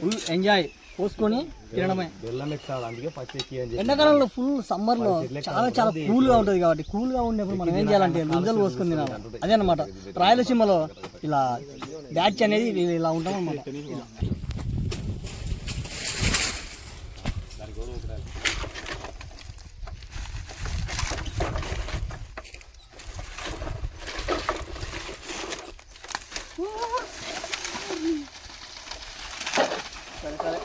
Full enjoy పోసుకొని తినడమే. బెల్లం ఎక్కాలి అందుకే పచ్చి ఎండాకాలంలో ఫుల్ సమ్మర్లో చాలా చాలా కూల్గా ఉంటది కాబట్టి కూల్గా ఉండేప్పుడు మనం ఏం చేయాలంటే ముంజలు పోసుకొని తినాలి. అదే అనమాట రాయలసీమలో ఇలా బ్యాచ్ అనేది ఇలా ఉంటాం అనమాట సరే సరే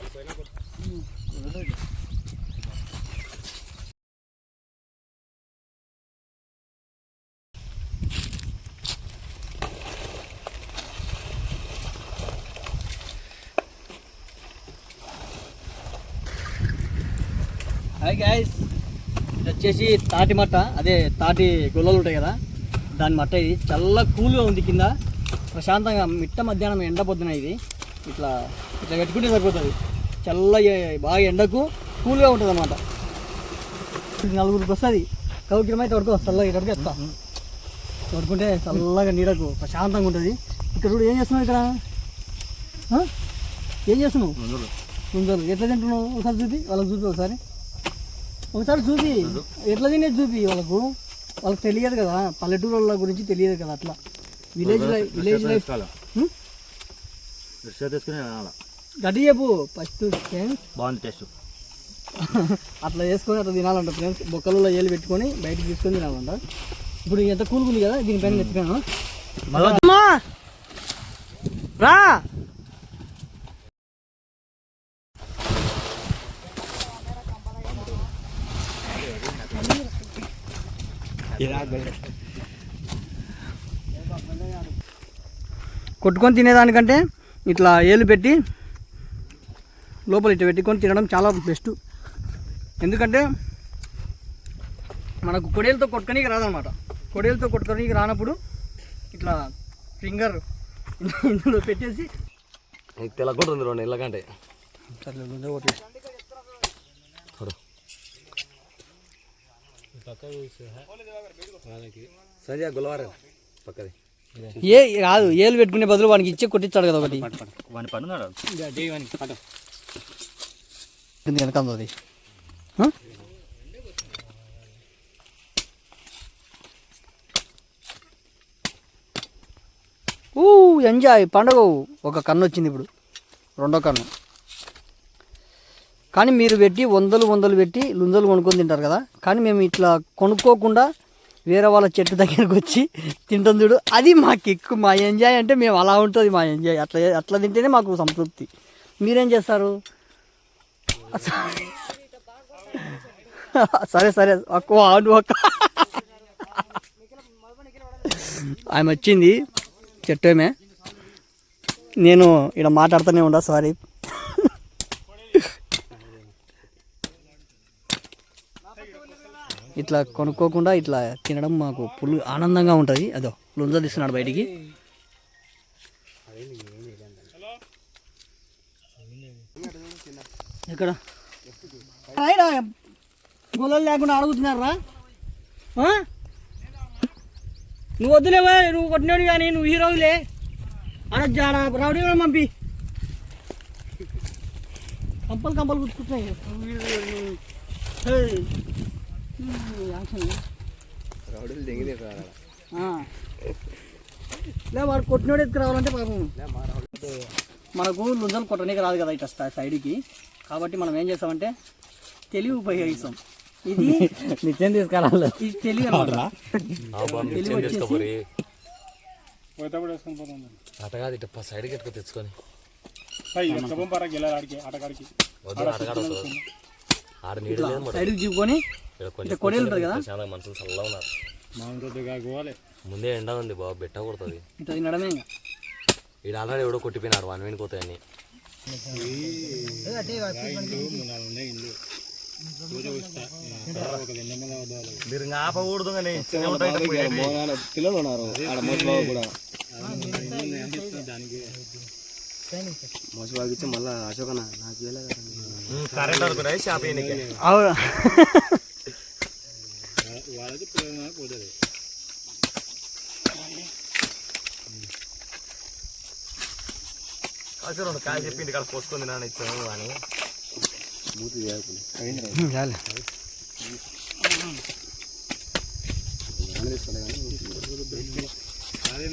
హాయ్ గాయస్ ఇది వచ్చేసి తాటి మట్ట. అదే తాటి గొల్లలు ఉంటాయి కదా. దాని మట్ట ఇది. చాలా కూల్గా ఉంది కింద. ప్రశాంతంగా మిట్ట మధ్యాహ్నం ఎండ పొద్దున ఇది. ఇట్లా ఇట్లా పెట్టుకుంటే సరిపోతుంది. చల్ల ఏ- బాగా ఎండకు కూల్గా ఉంటుంది అనమాట నలుగురికి వస్తుంది కౌకిరం అయితే పడుకో చల్లగా ఇక్కడికి వస్తా పడుకుంటే చల్లగా నీడకు ప్రశాంతంగా ఉంటుంది. ఇక్కడ చూడు ఏం చేస్తున్నావు ఇక్కడ? ఏం చేస్తున్నావు? ముందరు ఎట్లా తింటున్నావు? ఒకసారి చూపి. వాళ్ళకి చూపి ఒకసారి. ఒకసారి చూపి. ఎట్లా తినేది చూపి వాళ్ళకు? వాళ్ళకి తెలియదు కదా. పల్లెటూరు వాళ్ళ గురించి తెలియదు కదా అట్లా. Village life village life? Rickshaw తీసుకుని అలా గట్టి చెప్పు. First friends. బాగుంది టేస్ట్. అట్లా చేసుకొని అట్లా తినాలంట ఫ్రెండ్స్. బొక్కలలో ఏలు పెట్టుకొని బయటకు తీసుకొని తినాలంట. ఇప్పుడు ఎంత కూలుకుంది కదా దీనిపైన నెత్తిపోయాను రా! కొట్టుకొని తినేదానికంటే ఇట్లా ఏలు పెట్టి లోపల ఇట్లా పెట్టుకొని తినడం చాలా బెస్ట్. ఎందుకంటే మనకు కొడేలతో కొట్టుకోనికి రాదనమాట కొడేలతో కొట్టుకోనికి రానప్పుడు ఇట్లా ఫింగర్ ఇందులో పెట్టేసి తెలకుండా ఉంది రెండు ఇళ్ళకంటే సంజయ్ గులవారం పక్కది. ఏ కాదు ఏలు పెట్టుకునే బదులు వానికి ఇచ్చే కొట్టించాడు కదా ఒకటి. వాని వెనక అది? ఊ ఎంజాయ్. పండగ. ఒక కన్ను వచ్చింది ఇప్పుడు. రెండో కన్ను. కానీ మీరు పెట్టి వందలు వందలు పెట్టి లుంజలు కొనుక్కొని తింటారు కదా. కానీ మేము ఇట్లా కొనుక్కోకుండా వేరే వాళ్ళ చెట్టు దగ్గరకు వచ్చి తింటాం చూడు. అది మాకు ఎక్కువ మా ఎంజాయ్ అంటే మేము అలా ఉంటుంది మా ఎంజాయ్. అట్లా అట్లా తింటేనే మాకు సంతృప్తి. మీరేం చేస్తారు? సరే సరే. ఒక్క ఆడు ఒక్క. ఆమె వచ్చింది చెట్టేమే నేను ఇక్కడ మాట్లాడుతూనే ఉండా సారీ ఇట్లా కొనుక్కోకుండా ఇట్లా తినడం మాకు ఫుల్ ఆనందంగా ఉంటుంది. అదో లుంజ తీస్తున్నాడు బయటికి. రాయిరా గొల్లలు లేకుండా అడుగుతున్నారా? నువ్వు వద్దులేవా నువ్వు కొట్టినాడు కానీ నువ్వు హీరోలే అడ జాడ రౌడీ కూడా పంపి. కంపలు కంపలు గుర్తుకుంటున్నాయి హేయ్. Um, action. ఆ. లే వాడు కొట్టినోడు ఎత్తుకు రావాలంటే పాపం. మనకు లుంజలు కొట్టడానికి రాదు కదా ఇట్లా సైడ్కి. కాబట్టి మనం ఏం చేస్తామంటే తెలివి ఉపయోగిస్తాం. ఇది నిత్యం తీసుకురాలి ఇది తెలివి తెలివి వచ్చేసి సైడ్కి ఎట్టుకో తెచ్చుకొని. వస్తుంది. ఆడ నీళ్ళు లేదు మరి సైడ్కి చూపుకొని ఇక్కడ ఇట్లా కొంచెం కొడేలు ఉంటుంది కదా చాలా మనుషులు చల్లగా ఉన్నారు. ముందే ఎండ ఉంది బాబు బెట్ట కొడుతుంది. ఇట్లా తినడమే ఇంకా. ఈడ ఆల్రెడీ ఎవడో కొట్టిపోయినాడు వన్ వీని పోతాయని మీరు ఆపకూడదు కానీ పిల్లలు ఉన్నారు. ఆడ కూడా. మోసబాబు ఇచ్చి మళ్ళీ అశోకన నాకు. కరెంట్ అనుకున్నాయి షాప్ అవును కాదు పిల్లలు పోతుంది కాల్చి రెండు కాయ చెప్పింది ఇక్కడ పోసుకుంది నాన్న ఇచ్చాను అని మూతి చాలు అదే